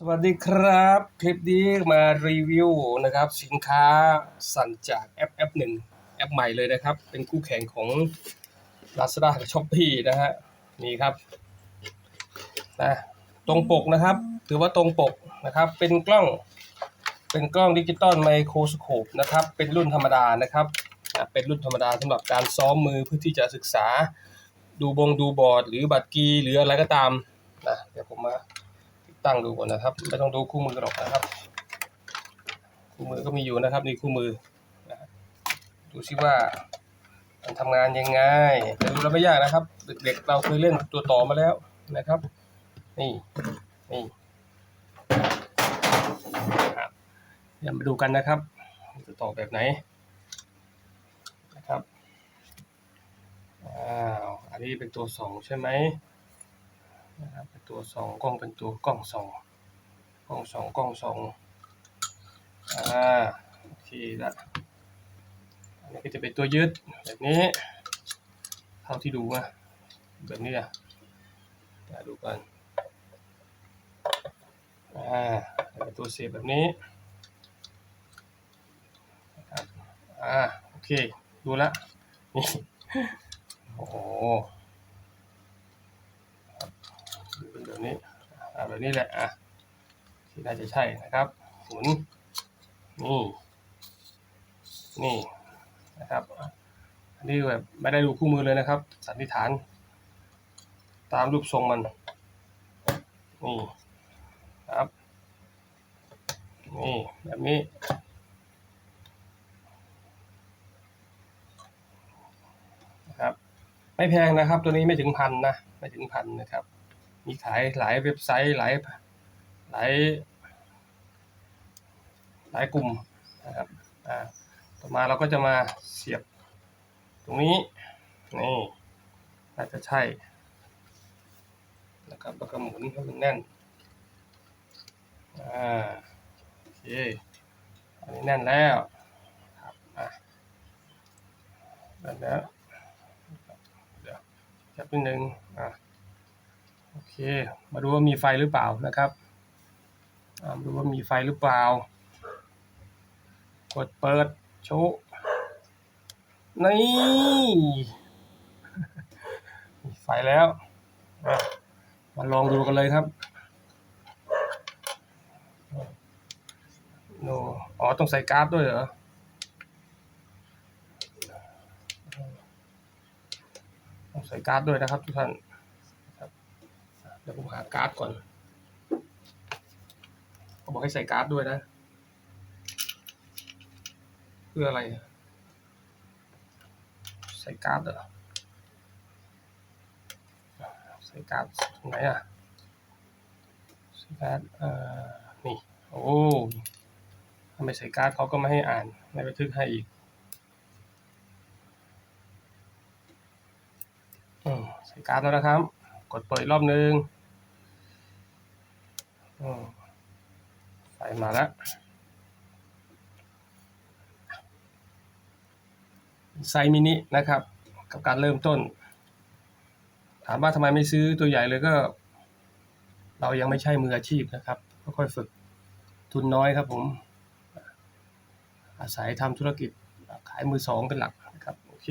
สวัสดีครับ คลิปนี้มารีวิวนะครับ สินค้าสั่นจากแอปแอปหนึ่งแอปใหม่เลยนะครับ เป็นคู่แข่งของ Lazada กับ Shopee นะฮะนี่ครับนะตรงปกนะครับ ถือว่าตรงปกนะครับ เป็นกล้อง เป็นกล้องดิจิตอลไมโครสโคปนะครับ เป็นรุ่นธรรมดานะครับอะเป็นรุ่นธรรมดาสำหรับการซ้อมมือเพื่อที่จะศึกษาดูบงดูบอร์ด หรือบัตรกีหรืออะไรก็ตามนะเดี๋ยวผมมา ตั้งดูก่อนนะครับ ไม่ต้องดูคู่มือหรอกนะครับ คู่มือก็มีอยู่นะครับนี่คู่มือนะดูซิว่ามันทำงานยังไงแต่ดูแล้วไม่ยากนะครับ เด็กๆเราเคยเล่นตัวต่อมาแล้วนะครับ นี่นี่ครับเดี๋ยวมาดูกันนะครับตัวต่อแบบไหนนะครับอ้าวอันนี้เป็นตัวสองใช่ไหม นะครับเป็นตัวสองกล้องเป็นตัวกล้องสองกล้องสองกล้องสองอ่าโอเคละอันนี้ก็จะเป็นตัวยึดแบบนี้ เท่าที่ดูนะแบบนี้อะมาดูกันอ่าเป็นตัวเสียบแบบนี้นะครับอ่าโอเค ดูละนี่โอ้โห เป็น แบบนี้แบบนี้แหละอะที่น่าจะใช่นะครับหมุนนี่นี่นะครับอันนี้แบบไม่ได้ดูคู่มือเลยนะครับ สันนิษฐาน ตามรูปทรงมันนี่ครับนี่แบบนี้นะครับไม่แพงนะครับ ตัวนี้ไม่ถึงพันนะไม่ถึงพันนะครับ มีขายหลายเว็บไซต์หลายหลายหลายกลุ่มนะครับอ่าต่อมาเราก็จะมาเสียบตรงนี้นี่น่าจะใช่นะครับแล้วก็หมุนให้มันแน่นอ่าโอเคอันนี้แน่นแล้วครับอะแน่นแล้วเดี๋ยวจับนิดนึงอะ เค มาดูว่ามีไฟหรือเปล่านะครับมาดูว่ามีไฟหรือเปล่า กดเปิดโชว์นี่มีไฟแล้ว มาลองดูกันเลยครับโนอ๋อ ต้องใส่การ์ดด้วยเหรอต้องใส่การ์ดด้วยนะครับทุกท่าน เดี๋ยวผมหาการ์ดก่อนเขาบอกให้ใส่การ์ดด้วยนะ เพื่ออะไร ใส่การ์ดเหรอ ใส่การ์ดตรงไหนอะ ใส่การ์ดเอ่อ นี่ โอ้ถ้าไมใส่การ์ดเขาก็ไม่ให้อ่าน ไม่บันทึกให้อีกอืมใส่การ์ดแล้วนะครับ กดเปิดรอบนึง อืมไฟมาแล้วไซมินินะครับ กับการเริ่มต้น ถามว่าทำไมไม่ซื้อตัวใหญ่เลยก็ เรายังไม่ใช่มืออาชีพนะครับค่อยๆฝึกทุนน้อยครับผม อาศัยทำธุรกิจขายมือสองเป็นหลักนะครับโอเค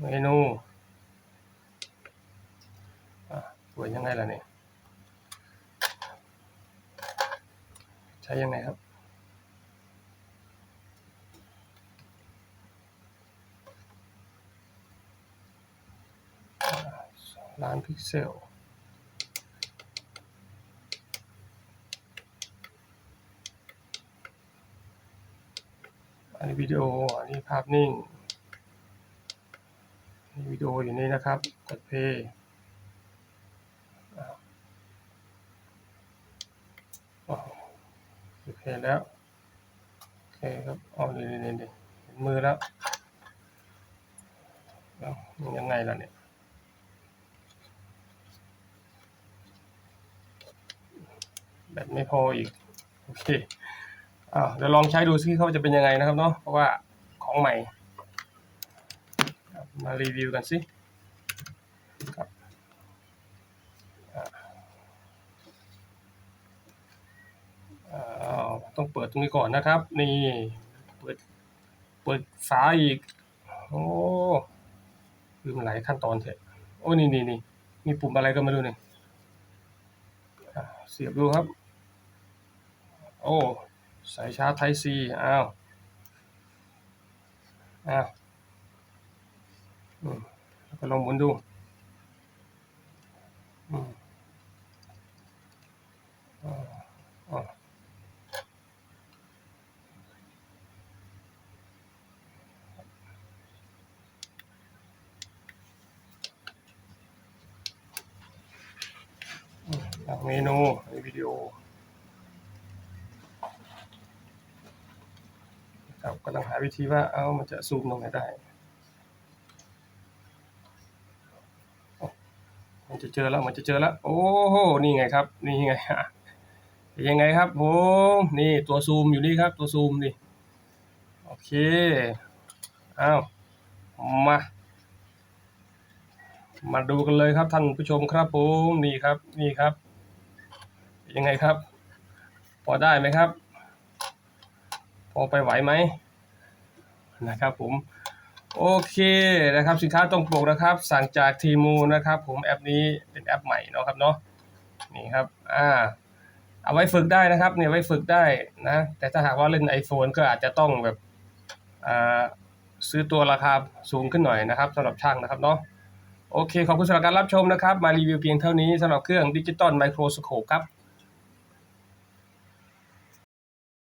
เมนูอะ สวยยังไงล่ะเนี่ย ใช้ยังไงครับล้านพิกเซลอันนี้วิดีโอ อันนี้ภาพนิ่งมีวิดีโออยู่นี่นะครับ กดเพย์ โอเคแล้วโอเคครับอ๋อนี่นี่นี่เห็นมือแล้วมันยังไงล่ะเนี่ยแบตไม่พออีกโอเคอ่าเดี๋ยวลองใช้ดูซิเขาจะเป็นยังไงนะครับเนาะเพราะว่าของใหม่ มารีวิวกันสิครับ อ้าว ต้องเปิดตรงนี้ก่อนนะครับ นี่ เปิด เปิดฝาอีก โอ้ลืมหลายขั้นตอนเถอะโอ้นี่นี่นี่มีปุ่มอะไรก็ไม่รู้นี่อะเสียบดูครับ โอ้สายชาร์จไทซีอ้าวอ้าวอืมแล้วก็ลองหมุนดูอืมอ่าอ่า จากเมนูในวิดีโอครับกำลังหาวิธีว่าเอามันจะซูมตรงไหนได้ มันจะเจอแล้วมันจะเจอแล้ว โอ้โหนี่ไงครับ นี่ไงฮะยังไงครับผมนี่ตัวซูมอยู่นี่ครับ ตัวซูมนี่โอเคอ้าวมามาดูกันเลยครับท่านผู้ชมครับผมนี่ครับนี่ครับ ยังไงครับ พอได้ไหมครับ พอไปไหวไหมนะครับผมโอเคนะครับสินค้าตรงปกนะครับ สั่งจากทีมูนะครับผมแอปนี้เป็นแอปใหม่เนาะครับเนาะนี่ครับอ่าเอาไว้ฝึกได้นะครับเนี่ยไว้ฝึกได้นะแต่ถ้าหากว่าเล่น iPhone ก็อาจจะต้องแบบอ่าซื้อตัวราคาสูงขึ้นหน่อยนะครับสำหรับช่างนะครับเนาะโอเค ขอบคุณสำหรับการรับชมนะครับ มารีวิวเพียงเท่านี้สำหรับเครื่องดิจิตอลไมโครสโคปครับ